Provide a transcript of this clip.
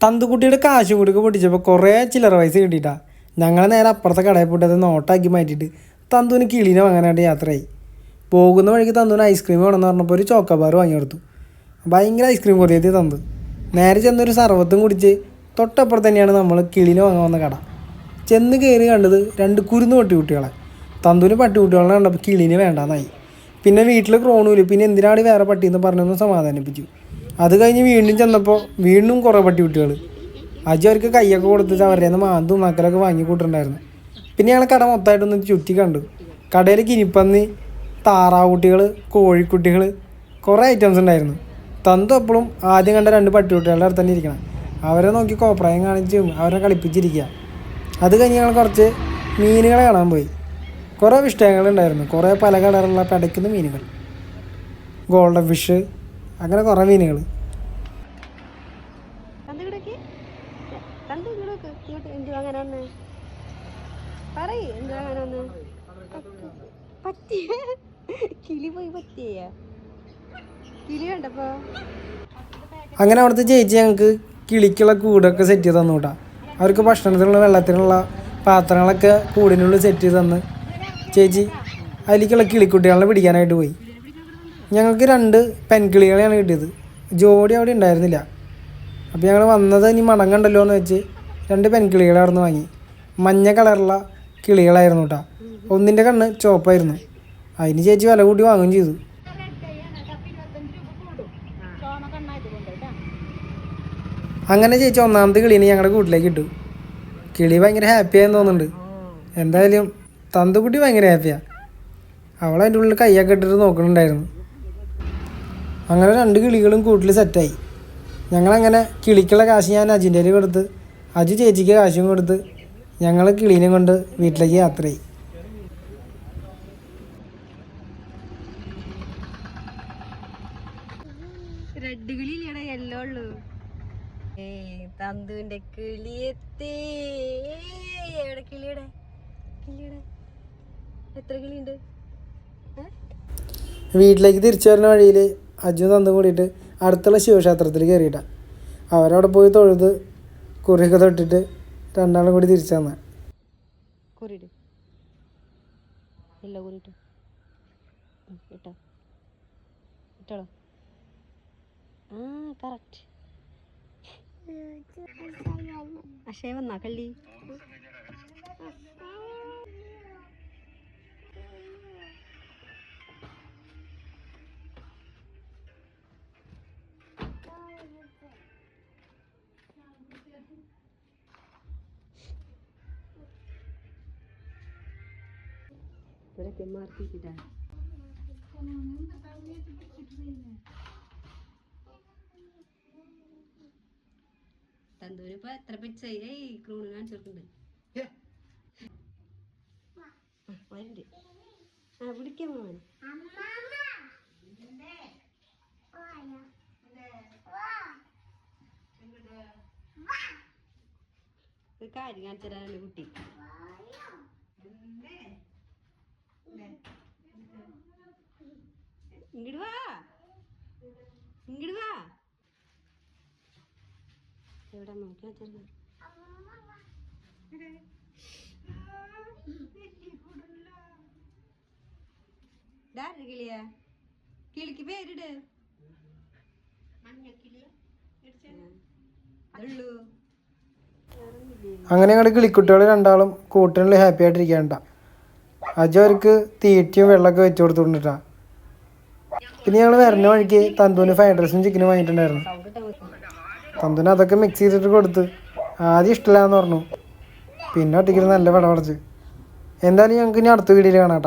തന്തുകുട്ടിയുടെ കാശ് കൊടുക്ക പൊട്ടിച്ചപ്പോൾ കുറേ ചില്ലറ പൈസ കിട്ടിയിട്ടാ ഞങ്ങൾ നേരെ അപ്പുറത്തെ കടയിൽ പോയിട്ട് അത് നോട്ടാക്കി മാറ്റിയിട്ട് തന്തുവിന് കിളിനെ വാങ്ങാനായിട്ട് യാത്രയായി. പോകുന്ന വഴിക്ക് തന്തുവിന് ഐസ്ക്രീം വേണമെന്ന് പറഞ്ഞപ്പോൾ ഒരു ചോക്കബാർ വാങ്ങി കൊടുത്തു. ഭയങ്കര ഐസ്ക്രീം കൊതിയെത്തി തന്തു. നേരെ ചെന്നൊരു സർവത്തും കുടിച്ച് തൊട്ടപ്പുറത്ത് തന്നെയാണ് നമ്മൾ കിളിനെ വാങ്ങാൻ വന്ന കട. ചെന്ന് കയറി കണ്ടത് രണ്ട് കുരുന്ന് പട്ടിക്കുട്ടികളെ. തന്തുവിന് പട്ടിക്കുട്ടികളെ കണ്ടപ്പോൾ കിളിനെ വേണ്ടാന്നായി. പിന്നെ വീട്ടിൽ ക്രോണൂൽ പിന്നെ എന്തിനാണ് വേറെ പട്ടിയെന്ന് പറഞ്ഞൊന്ന് സമാധാനിപ്പിച്ചു. അത് കഴിഞ്ഞ് വീണ്ടും ചെന്നപ്പോൾ വീണ്ടും കുറേ പട്ടിക്കുട്ടികൾ അജി അവർക്ക് കൈയൊക്കെ കൊടുത്തിട്ട് അവരുടെ നിന്ന് മാന്തും നക്കലൊക്കെ വാങ്ങി കൂട്ടുണ്ടായിരുന്നു. പിന്നെ ഞങ്ങൾ കട മൊത്തമായിട്ടൊന്ന് ചുറ്റി കണ്ടു. കടയിൽ കിനിപ്പന്നി താറാവുകുട്ടികൾ കോഴിക്കുട്ടികൾ കുറേ ഐറ്റംസ് ഉണ്ടായിരുന്നു. തന്തു എപ്പോഴും ആദ്യം കണ്ട രണ്ട് പട്ടിക്കുട്ടികളുടെ അടുത്ത് തന്നെ ഇരിക്കണം. അവരെ നോക്കി കോപ്രായം കാണിച്ചും അവരെ കളിപ്പിച്ചിരിക്കുക അത് കഴിഞ്ഞ് ഞങ്ങൾ കുറച്ച് മീനുകളെ കാണാൻ പോയി. കുറേ വിഷ്ടങ്ങളുണ്ടായിരുന്നു കുറേ പല കളറുള്ള പടയ്ക്കുന്ന മീനുകൾ. ഗോൾഡൻ ഫിഷ് അങ്ങനെ കുറേ മീനുകൾ കിളി പോയി പറ്റിയ. കിളി കണ്ടപ്പോ? അങ്ങനെ അവിടുത്തെ ചേച്ചി ഞങ്ങൾക്ക് കിളിക്കുള്ള കൂടൊക്കെ സെറ്റ് ചെയ്ത് തന്നു കേട്ടോ അവർക്ക് ഭക്ഷണത്തിനുള്ള വെള്ളത്തിനുള്ള പാത്രങ്ങളൊക്കെ കൂടിനുള്ളിൽ സെറ്റ് ചെയ്ത് തന്ന്. ചേച്ചി അതിലേക്കുള്ള കിളിക്കുട്ടികളെ പിടിക്കാനായിട്ട് പോയി. ഞങ്ങൾക്ക് രണ്ട് പെൻകിളികളെയാണ് കിട്ടിയത്. ജോഡി അവിടെ ഉണ്ടായിരുന്നില്ല. അപ്പോൾ ഞങ്ങൾ വന്നത് ഇനി മടങ്ങണ്ടല്ലോ എന്ന് വെച്ച് രണ്ട് പെൺകിളികളെ അവിടെ നിന്ന് വാങ്ങി. മഞ്ഞ കളറുള്ള കിളികളായിരുന്നു കേട്ടോ. ഒന്നിന്റെ കണ്ണ് ചുവപ്പായിരുന്നു. അതിന് ചേച്ചി വില കൂട്ടി വാങ്ങുകയും ചെയ്തു. അങ്ങനെ ചേച്ചി ഒന്നാമത്തെ കിളിനെ ഞങ്ങളുടെ കൂട്ടിലേക്ക് ഇട്ടു. കിളി ഭയങ്കര ഹാപ്പിയായെന്ന് തോന്നുന്നുണ്ട്. എന്തായാലും തന്തുകുട്ടി ഭയങ്കര ഹാപ്പിയാണ് അവൾ അതിന്റെ ഉള്ളിൽ കയ്യൊക്കെ ഇട്ടിട്ട് നോക്കുന്നുണ്ടായിരുന്നു. അങ്ങനെ രണ്ട് കിളികളും കൂട്ടിൽ സെറ്റായി. ഞങ്ങളങ്ങനെ കിളിക്കുള്ള കാശ് ഞാൻ അജിന്റെ കൊടുത്ത് അജു ചേച്ചിക്ക് കാശും കൊടുത്ത് ഞങ്ങൾ കിളീനെ കൊണ്ട് വീട്ടിലേക്ക് യാത്രയായി. റെഡ് കിളി ഇല്ലടാ യെല്ലോ ഉള്ളു. ഏ തന്തുവിന്റെ കിളിയെത്തേ. എവിടെ കിളിയുടെ? കിളിയുടെ. എത്ര കിളിയുണ്ട്? വീട്ടിലേക്ക് തിരിച്ചു വരുന്ന വഴിയിൽ അജു തന്നു കൂടിയിട്ട് അടുത്തുള്ള ശിവക്ഷേത്രത്തിൽ കയറിയിട്ട. അവരവിടെ പോയി തൊഴുത് കുറിയൊക്കെ തൊട്ടിട്ട് രണ്ടാളും കൂടി തിരിച്ചു തന്നെ എല്ലോ ഇട്ടോ. ആ വന്നാ കള്ളി? ഇവരൊക്കെ മാർക്കിട്ടാ തന്തൂരി ഇപ്പൊ എത്ര പിച്ച ഏയ് ക്രൂണ് കാണിച്ചു കൊടുക്കുന്നുണ്ട് ആ, പിടിക്കാം മോൻ കാര്യം കാണിച്ചു തരാനാണ് കുട്ടി ഇങ്ങോട്ട് വാ. ഇങ്ങോട്ട് വാ. എവിടെ നോക്കി വെച്ചത് കിളിയാ? കിളിക്ക് പേരിട്. അങ്ങനെ ഞങ്ങളുടെ കിളിക്കുട്ടികൾ രണ്ടാളും കൂട്ടിനുള്ളിൽ ഹാപ്പി ആയിട്ടിരിക്കണ്ട അജു അവർക്ക് തീറ്റയും വെള്ളമൊക്കെ വെച്ചു കൊടുത്തുകൊണ്ടിട്ടാ പിന്നെ ഞങ്ങൾ വരുന്ന വഴിക്ക് തന്തൂന് ഫ്രൈഡ് റൈസും ചിക്കനും വാങ്ങിയിട്ടുണ്ടായിരുന്നു. തന്തൂന് അതൊക്കെ മിക്സ് ചെയ്തിട്ട് കൊടുത്ത് ആദ്യം ഇഷ്ടമില്ലാന്ന് പറഞ്ഞു. പിന്നെ ഒറ്റയ്ക്ക് നല്ല വിളവടച്ച് എന്തായാലും ഞങ്ങൾക്ക് ഇനി അടുത്ത വീഡിയോയിൽ കാണാം.